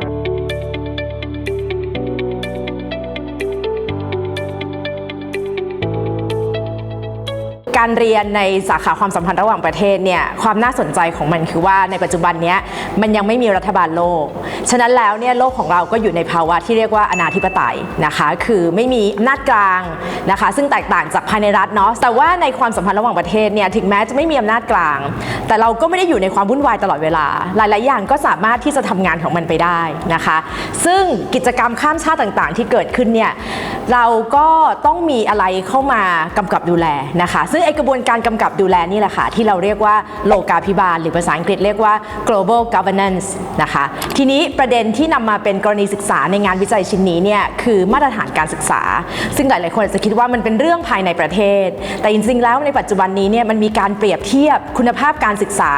thank you การเรียนในสาขาความสัมพันธ์ระหว่างประเทศเนี่ยความน่าสนใจของมันคือว่าในปัจจุบันเนี้ยมันยังไม่มีรัฐบาลโลก ฉะนั้นแล้วเนี่ยโลกของเราก็อยู่ในภาวะที่เรียกว่าอนาธิปไตยนะคะ คือไม่มีอำนาจกลางนะคะ ซึ่งแตกต่างจากภายในรัฐเนาะแต่ว่าในความสัมพันธ์ระหว่างประเทศเนี่ยถึงแม้จะไม่มีอำนาจกลาง แต่เราก็ไม่ได้อยู่ในความวุ่นวายตลอดเวลา หลาย ๆ อย่างก็สามารถที่จะทำงานของมันไปได้นะคะ ซึ่งกิจกรรมข้ามชาติต่าง ๆ ที่เกิดขึ้นเนี่ย เราก็ต้องมีอะไรเข้ามากำกับดูแลนะคะ ซึ่งไอกระบวนการกำกับดูแลนี่แหละค่ะ ที่เราเรียกว่าโลกาภิบาล หรือภาษาอังกฤษเรียกว่า global governance นะคะ ทีนี้ประเด็นที่นำมาเป็นกรณีศึกษาในงานวิจัยชิ้นนี้เนี่ยคือมาตรฐานการศึกษา ซึ่งหลาย ๆ คนอาจจะคิดว่ามันเป็นเรื่องภายในประเทศ แต่จริง ๆ แล้วในปัจจุบันนี้เนี่ยมันมีการเปรียบเทียบคุณภาพการศึกษา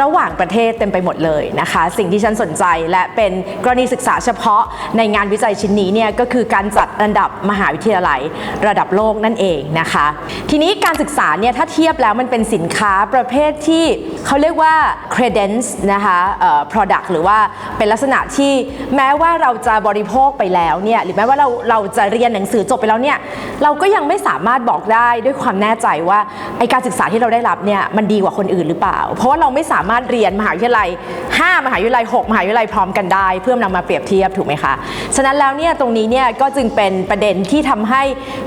ระหว่างประเทศเต็มไปหมดเลยนะคะ สิ่งที่ฉันสนใจและเป็นกรณีศึกษาเฉพาะในงานวิจัยชิ้นนี้เนี่ยก็คือการจัดอันดับมหาวิทยาลัยระดับโลกนั่นเองนะคะ ทีนี้การศึกษาเนี่ยถ้าเทียบแล้วมันเป็นสินค้าประเภทที่เขาเรียกว่า credence นะคะเอ่อ product หรือว่าเป็นลักษณะที่แม้ว่าเราจะบริโภคไปแล้วเนี่ยหรือแม้ว่าเราเราจะเรียนหนังสือจบไปแล้วเนี่ยเราก็ยังไม่สามารถบอกได้ด้วยความแน่ใจว่าไอการศึกษาที่เราได้รับเนี่ยมันดีกว่าคนอื่นหรือเปล่า เพราะว่าเราไม่สามารถเรียนมหาวิทยาลัย 5 มหาวิทยาลัย 6 มหาวิทยาลัยพร้อมกันได้ เพื่อนำมาเปรียบเทียบถูกไหมคะฉะนั้นแล้วเนี่ยตรงนี้เนี่ยก็จึงเป็นประเด็นที่ทำให้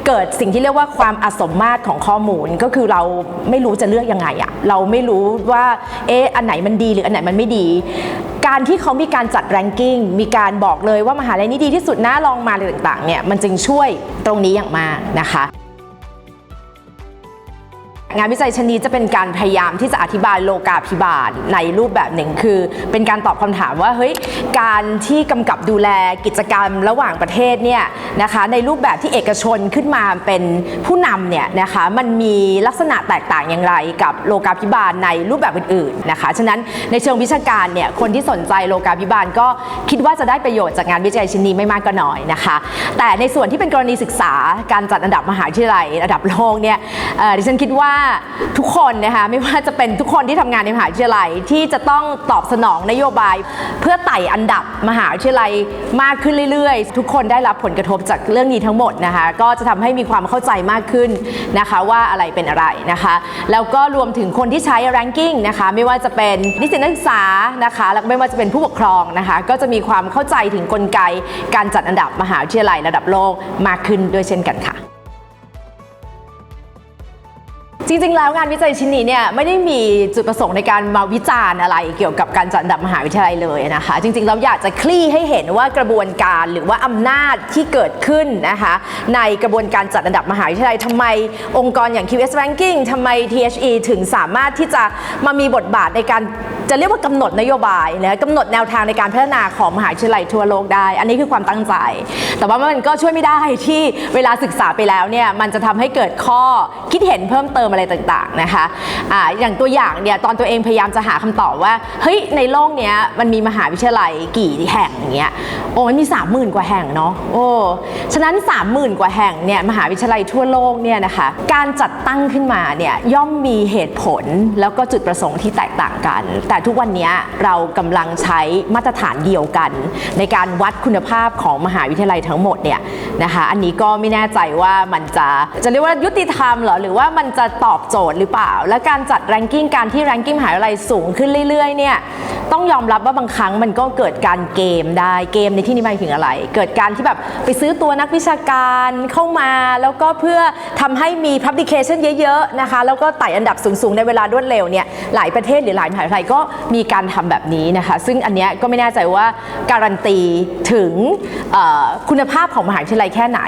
เกิดสิ่งที่เรียกว่าความอสมมาตรของข้อมูลก็คือเราไม่รู้จะเลือกยังไงอะเราไม่รู้ว่าเอ๊ะอันไหนมันดีหรืออันไหนมันไม่ดี การที่เขามีการจัดแรงกิ้งมีการบอกเลยว่ามหาลัยนี้ดีที่สุดนะลองมาอะไรต่างๆเนี่ยมันจึงช่วยตรงนี้อย่างมากนะคะ งานวิจัยชนนี้จะเป็นการพยายามที่จะอธิบายโลกาภิบาลในรูปแบบหนึ่งคือ เป็นการตอบคำถามว่าเฮ้ยการที่กำกับดูแลกิจกรรมระหว่างประเทศเนี่ยนะคะในรูปแบบที่เอกชนขึ้นมาเป็นผู้นำเนี่ยนะคะมันมีลักษณะแตกต่างอย่างไรกับโลกาภิบาลในรูปแบบอื่นๆนะคะฉะนั้นในเชิงวิชาการเนี่ยคนที่สนใจโลกาภิบาลก็คิดว่าจะได้ประโยชน์จากงานวิจัยชิ้นนี้ไม่มากก็น้อยนะคะ แต่ในส่วนที่เป็นกรณีศึกษาการจัดอันดับมหาวิทยาลัยระดับโลกเนี่ยดิฉันคิดว่าทุกคนนะคะไม่ว่าจะเป็นทุกคนที่ทำงานในมหาวิทยาลัยที่จะต้องตอบสนองนโยบาย เพื่อไต่อันดับมหาวิทยาลัยมากขึ้นเรื่อยๆ ทุกคนได้รับผลกระทบจากเรื่องนี้ทั้งหมดนะคะก็จะทำให้มีความเข้าใจมากขึ้นนะคะว่าอะไรเป็นอะไรนะคะแล้วก็รวมถึงคนที่ใช้ ranking นะคะไม่ว่าจะเป็นนิสิตนักศึกษานะคะแล้วก็ไม่ว่าจะเป็นผู้ปกครองนะคะก็จะมีความเข้าใจถึงกลไกการจัดอันดับมหาวิทยาลัยระดับโลกมากขึ้นด้วยเช่นกันค่ะ จริงๆ แล้วงานวิจัยชิ้นนี้เนี่ยไม่ได้มีจุดประสงค์ในการมาวิจารณ์อะไรเกี่ยวกับการจัดอันดับมหาวิทยาลัยเลยนะคะ จริงๆเราอยากจะคลี่ให้เห็นว่ากระบวนการหรือว่าอำนาจที่เกิดขึ้นนะคะในกระบวนการจัดอันดับมหาวิทยาลัยทำไมองค์กรอย่าง QS Ranking ทำไม THE ถึงสามารถที่จะมามีบทบาทในการ จะเรียกว่ากำหนดนโยบายนะกำหนดแนวทางในการพัฒนาของมหาวิทยาลัยทั่วโลกได้ อันนี้คือความตั้งใจ แต่ว่ามันก็ช่วยไม่ได้ที่เวลาศึกษาไปแล้วเนี่ยมันจะทำให้เกิดข้อคิดเห็นเพิ่มเติมอะไรต่างๆนะคะอ่าอย่างตัวอย่างเนี่ยตอนตัวเองพยายามจะหาคำตอบว่าเฮ้ยในโลกเนี้ยมันมีมหาวิทยาลัยกี่แห่งอย่างเงี้ยโอ้มันมี 30,000 กว่าแห่งเนาะโอ้ฉะนั้น 30,000 กว่าแห่งเนี่ยมหาวิทยาลัยทั่วโลกเนี่ยนะคะการจัดตั้งขึ้นมาเนี่ยย่อมมีเหตุผลแล้วก็จุดประสงค์ที่แตกต่างกัน แต่ทุกวันนี้เรากำลังใช้มาตรฐานเดียวกัน ในการวัดคุณภาพของมหาวิทยาลัยทั้งหมดเนี่ยนะคะอันนี้ก็ไม่แน่ใจว่ามันจะจะเรียกว่ายุติธรรมหรอหรือว่ามันจะตอบโจทย์หรือเปล่า และการจัดแรงกิ้งการที่แรงกิ้งมหาวิทยาลัยสูงขึ้นเรื่อยๆเนี่ย ต้องยอมรับว่าบางครั้งมันก็เกิดการเกมได้เกมในที่นี้หมายถึงอะไร เกิดการที่แบบไปซื้อตัวนักวิชาการเข้ามาแล้วก็เพื่อทำให้มี publication เยอะๆนะคะแล้วก็ไต่อันดับสูงๆ ในเวลารวดเร็วเนี่ยหลายประเทศหรือหลายมหาวิทยาลัยก็มีการทำแบบนี้นะคะ ซึ่งอันเนี้ยก็ไม่แน่ใจว่าการันตีถึงคุณภาพของมหาวิทยาลัยแค่ไหน